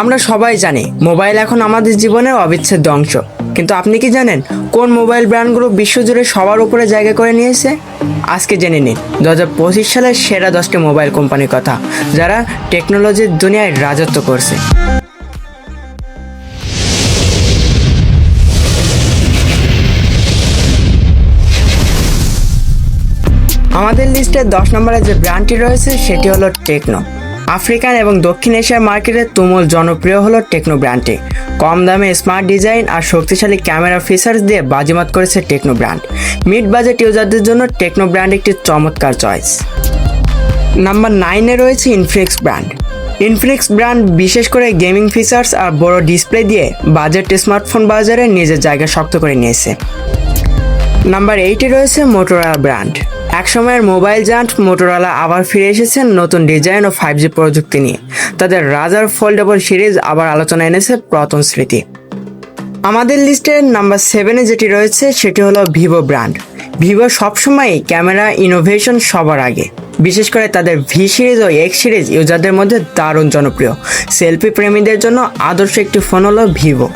আমরা সবাই জানি, মোবাইল এখন আমাদের জীবনের অবিচ্ছেদ্য অংশ। কিন্তু আপনি কি জানেন কোন মোবাইল ব্র্যান্ডগুলো বিশ্বজুড়ে সবার উপরে জায়গা করে নিয়েছে? আজকে জেনে নিন, দু হাজার পঁচিশ সালের সেরা দশটি মোবাইল কোম্পানির কথা, যারা টেকনোলজির দুনিয়ায় রাজত্ব করছে। আমাদের লিস্টে দশ নম্বরে যে ব্র্যান্ডটি রয়েছে, সেটি হলো টেকনো। আফ্রিকান এবং দক্ষিণ এশিয়ার মার্কেটে তুমুল জনপ্রিয় হলো টেকনো ব্র্যান্ডটি। কম দামে স্মার্ট ডিজাইন আর শক্তিশালী ক্যামেরা ফিচার্স দিয়ে বাজিমাত করেছে টেকনো ব্র্যান্ড। মিড বাজেট ইউজারদের জন্য টেকনো ব্র্যান্ড একটি চমৎকার চয়েস। নাম্বার নাইনে রয়েছে ইনফ্লিক্স ব্র্যান্ড। ইনফিনিক্স ব্র্যান্ড বিশেষ করে গেমিং ফিচার্স আর বড় ডিসপ্লে দিয়ে বাজেট স্মার্টফোন বাজারে নিজের জায়গা শক্ত করে নিয়েছে। নাম্বার এইটে রয়েছে মোটোরোলা ব্র্যান্ড। একসময়ের মোবাইল জান্ট মোটোরোলা আবার ফিরে এসেছেন নতুন ডিজাইন ও ফাইভ জি প্রযুক্তি নিয়ে। তাদের রাজার ফোল্ডেবল সিরিজ আবার আলোচনা এনেছে পুরাতন স্মৃতি। আমাদের লিস্টের নাম্বার সেভেনে যেটি রয়েছে সেটি হলো ভিভো ব্র্যান্ড। ভিভো সবসময়ই ক্যামেরা ইনোভেশন সবার আগে। বিশেষ করে তাদের ভি সিরিজ ও এক্স সিরিজ ইউজারদের মধ্যে দারুণ জনপ্রিয়। সেলফি প্রেমীদের জন্য আদর্শ একটি ফোন হলো ভিভো।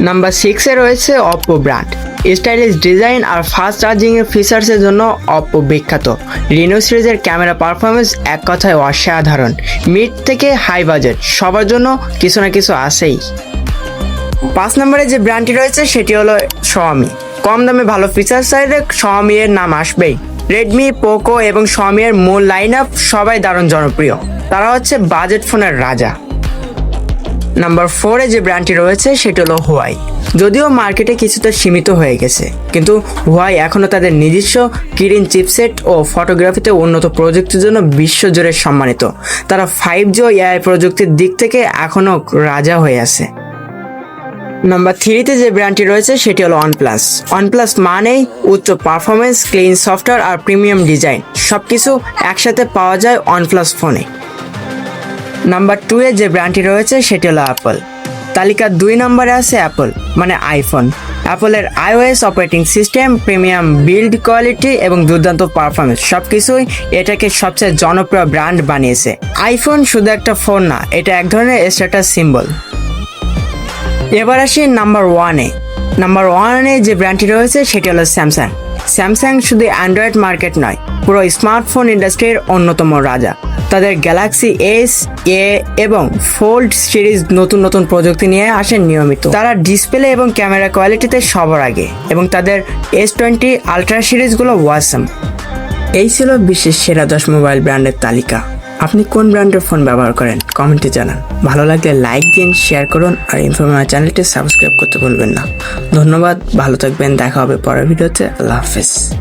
নাম্বার সিক্সে রয়েছে অপো ব্র্যান্ড স্টাইলিশ ডিজাইন আর ফাস্ট চার্জিং এর ফিচার্সের জন্য অপো বিখ্যাত। রিনো সিরিজের ক্যামেরা পারফরমেন্স এক কথায় অসাধারণ। মিড থেকে হাই বাজেট সবার জন্য কিছু না কিছু আসেই পাঁচ নম্বরে যে ব্র্যান্ডটি রয়েছে, সেটি হলো Xiaomi কম দামে ভালো ফিচার সাইডে Xiaomi এর নাম আসবেই। রেডমি পোকো এবং Xiaomi এর মূল লাইন আপ সবাই দারুণ জনপ্রিয়। তারা হচ্ছে বাজেট ফোনের রাজা। নাম্বার ফোরে যে ব্র্যান্ডটি রয়েছে, সেটি হলো হোয়াই যদিও মার্কেটে কিছুটা সীমিত হয়ে গেছে, কিন্তু হোয়াই এখনও তাদের নিজস্ব কিরিন চিপসেট ও ফটোগ্রাফিতে উন্নত প্রযুক্তির জন্য বিশ্বজুড়ে সম্মানিত। তারা ফাইভ জি ও এআই প্রযুক্তির দিক থেকে এখনও রাজা হয়ে আছে। নাম্বার থ্রিতে যে ব্র্যান্ডটি রয়েছে, সেটি হলো ওয়ানপ্লাস ওয়ানপ্লাস মানেই উচ্চ পারফরমেন্স ক্লিন সফটওয়্যার আর প্রিমিয়াম ডিজাইন সব কিছু একসাথে পাওয়া যায় ওয়ানপ্লাস ফোনে নাম্বার টু এ যে ব্র্যান্ডটি রয়েছে, সেটি হলো অ্যাপল তালিকার দুই নম্বরে আছে অ্যাপল মানে iPhone অ্যাপলের iOS operating system premium build quality এবং দুর্দান্ত পারফরমেন্স সব কিছুই এটাকে সবচেয়ে জনপ্রিয় ব্র্যান্ড বানিয়েছে। আইফোন শুধু একটা ফোন না, এটা এক ধরনের স্ট্যাটাস সিম্বল এবার আসি নাম্বার ওয়ানে নাম্বার ওয়ানে যে ব্র্যান্ডটি রয়েছে, সেটি হলো স্যামসাং স্যামসাং শুধু অ্যান্ড্রয়েড মার্কেট নয়, পুরো স্মার্টফোন ইন্ডাস্ট্রির অন্যতম রাজা। তাদের গ্যালাক্সি এস এ এবং ফোল্ড সিরিজ নতুন নতুন প্রযুক্তি নিয়ে আসেন নিয়মিত। তারা ডিসপ্লে এবং ক্যামেরা কোয়ালিটিতে সবার আগে এবং তাদের এস টোয়েন্টি আলট্রা সিরিজগুলো ওয়াসাম এই ছিল বিশ্বের সেরা দশ মোবাইল ব্র্যান্ডের তালিকা। আপনি কোন ব্র্যান্ডের ফোন ব্যবহার করেন? কমেন্টে জানান। ভালো লাগলে লাইক দিন, শেয়ার করুন, আর ইনফরমেশন চ্যানেলটি সাবস্ক্রাইব করতে ভুলবেন না। ধন্যবাদ, ভালো থাকবেন, দেখা হবে পরের ভিডিওতে। আল্লাহ হাফেজ।